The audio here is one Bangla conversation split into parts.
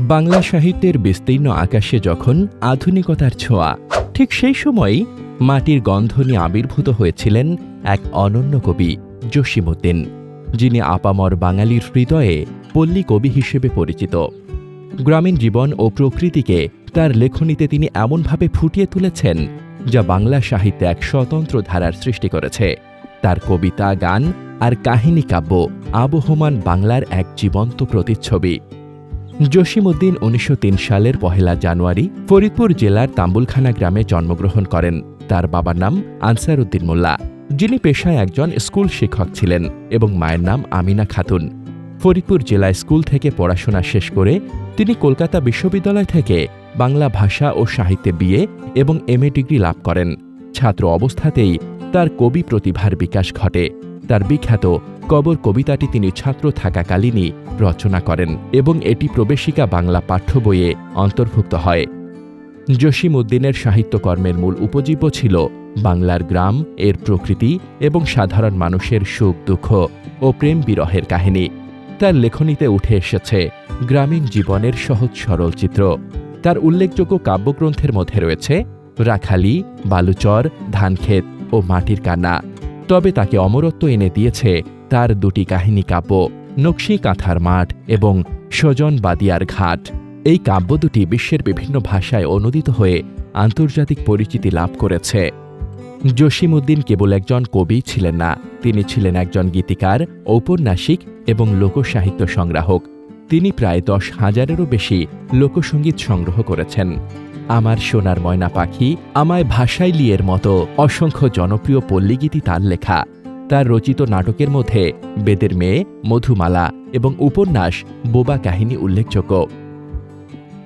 বাংলা সাহিত্যের বিস্তীর্ণ আকাশে যখন আধুনিকতার ছোঁয়া, ঠিক সেই সময়ই মাটির গন্ধ নিয়ে আবির্ভূত হয়েছিলেন এক অনন্য কবি, জসীমউদ্দিন, যিনি আপামর বাঙালির হৃদয়ে পল্লী কবি হিসেবে পরিচিত। গ্রামীণ জীবন ও প্রকৃতিকে তার লেখনীতে তিনি এমনভাবে ফুটিয়ে তুলেছেন, যা বাংলা সাহিত্যে এক স্বতন্ত্র ধারার সৃষ্টি করেছে। তার কবিতা, গান আর কাহিনী কাব্য আবহমান বাংলার এক জীবন্ত প্রতিচ্ছবি। জসীমউদ্দিন উনিশশো সালের পহেলা জানুয়ারি ফরিদপুর জেলার তাম্বুলখানা গ্রামে জন্মগ্রহণ করেন। তার বাবার নাম আনসার উদ্দিন মোল্লা, যিনি পেশায় একজন স্কুল শিক্ষক ছিলেন এবং মায়ের নাম আমিনা খাতুন। ফরিদপুর জেলায় স্কুল থেকে পড়াশোনা শেষ করে তিনি কলকাতা বিশ্ববিদ্যালয় থেকে বাংলা ভাষা ও সাহিত্যে বিয়ে এবং এমএ ডিগ্রি লাভ করেন। ছাত্র অবস্থাতেই তার কবি প্রতিভার বিকাশ ঘটে। তার বিখ্যাত কবর কবিতাটি তিনি ছাত্র থাকাকালীনই রচনা করেন এবং এটি প্রবেশিকা বাংলা পাঠ্য বইয়ে অন্তর্ভুক্ত হয়। জসিম উদ্দিনের সাহিত্যকর্মের মূল উপজীব্য ছিল বাংলার গ্রাম, এর প্রকৃতি এবং সাধারণ মানুষের সুখ, দুঃখ ও প্রেম বিরহের কাহিনী। তার লেখনীতে উঠে এসেছে গ্রামীণ জীবনের সহজ সরল চিত্র। তার উল্লেখযোগ্য কাব্যগ্রন্থের মধ্যে রয়েছে রাখালি, বালুচর, ধানক্ষেত ও মাটির কান্না। তবে তাকে অমরত্ব এনে দিয়েছে তার দুটি কাহিনী কাব্য, নকশি কাঁথার মাঠ এবং স্বজন বাদিয়ার ঘাট। এই কাব্য দুটি বিশ্বের বিভিন্ন ভাষায় অনুদিত হয়ে আন্তর্জাতিক পরিচিতি লাভ করেছে। জসীমউদ্দিন কেবল একজন কবি ছিলেন না, তিনি ছিলেন একজন গীতিকার, ঔপন্যাসিক এবং লোকসাহিত্য সংগ্রাহক। তিনি প্রায় দশ হাজারেরও বেশি লোকসঙ্গীত সংগ্রহ করেছেন। আমার সোনার ময়না পাখি আমায় ভাষায় লিয়ের মতো অসংখ্য জনপ্রিয় পল্লীগীতি তার লেখা। তার রচিত নাটকের মধ্যে বেদের মেয়ে, মধুমালা এবং উপন্যাস বোবা কাহিনী উল্লেখযোগ্য।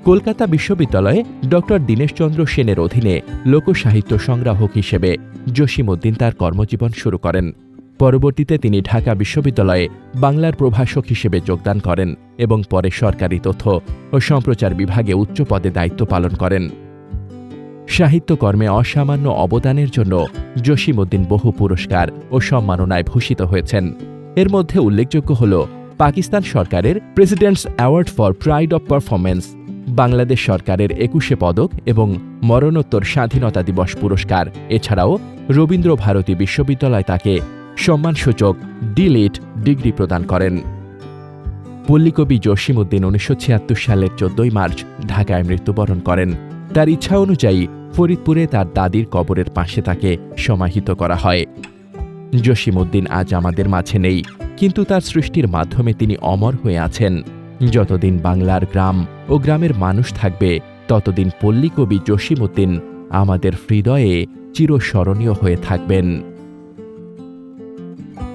কলকাতা বিশ্ববিদ্যালয়ে ডক্টর দীনেশচন্দ্র সেনের অধীনে লোকসাহিত্য সংগ্রাহক হিসেবে জসীমউদ্দিন তার কর্মজীবন শুরু করেন। পরবর্তীতে তিনি ঢাকা বিশ্ববিদ্যালয়ে বাংলার প্রভাষক হিসেবে যোগদান করেন এবং পরে সরকারি তথ্য ও সম্প্রচার বিভাগে উচ্চ পদে দায়িত্ব পালন করেন। সাহিত্যকর্মে অসামান্য অবদানের জন্য জসীমউদ্দিন বহু পুরস্কার ও সম্মাননায় ভূষিত হয়েছেন। এর মধ্যে উল্লেখযোগ্য হল পাকিস্তান সরকারের president's award for pride of performance Bangladesh সরকারের একুশে পদক এবং মরণোত্তর স্বাধীনতা দিবস পুরস্কার। এছাড়াও রবীন্দ্র ভারতী বিশ্ববিদ্যালয় তাকে সম্মানসূচক ডিলিট ডিগ্রি প্রদান করেন। পল্লীকবি জসীমউদ্দিন উনিশশো ছিয়াত্তর সালের চোদ্দই মার্চ ঢাকায় মৃত্যুবরণ করেন। তার ইচ্ছা অনুযায়ী ফরিদপুরে তার দাদির কবরের পাশে তাকে সমাহিত করা হয়। জসীমউদ্দিন আজ আমাদের মাঝে নেই, কিন্তু তার সৃষ্টির মাধ্যমে তিনি অমর হয়ে আছেন। যতদিন বাংলার গ্রাম ও গ্রামের মানুষ থাকবে, ততদিন পল্লীকবি জসীমউদ্দিন আমাদের হৃদয়ে চিরস্মরণীয় হয়ে থাকবেন।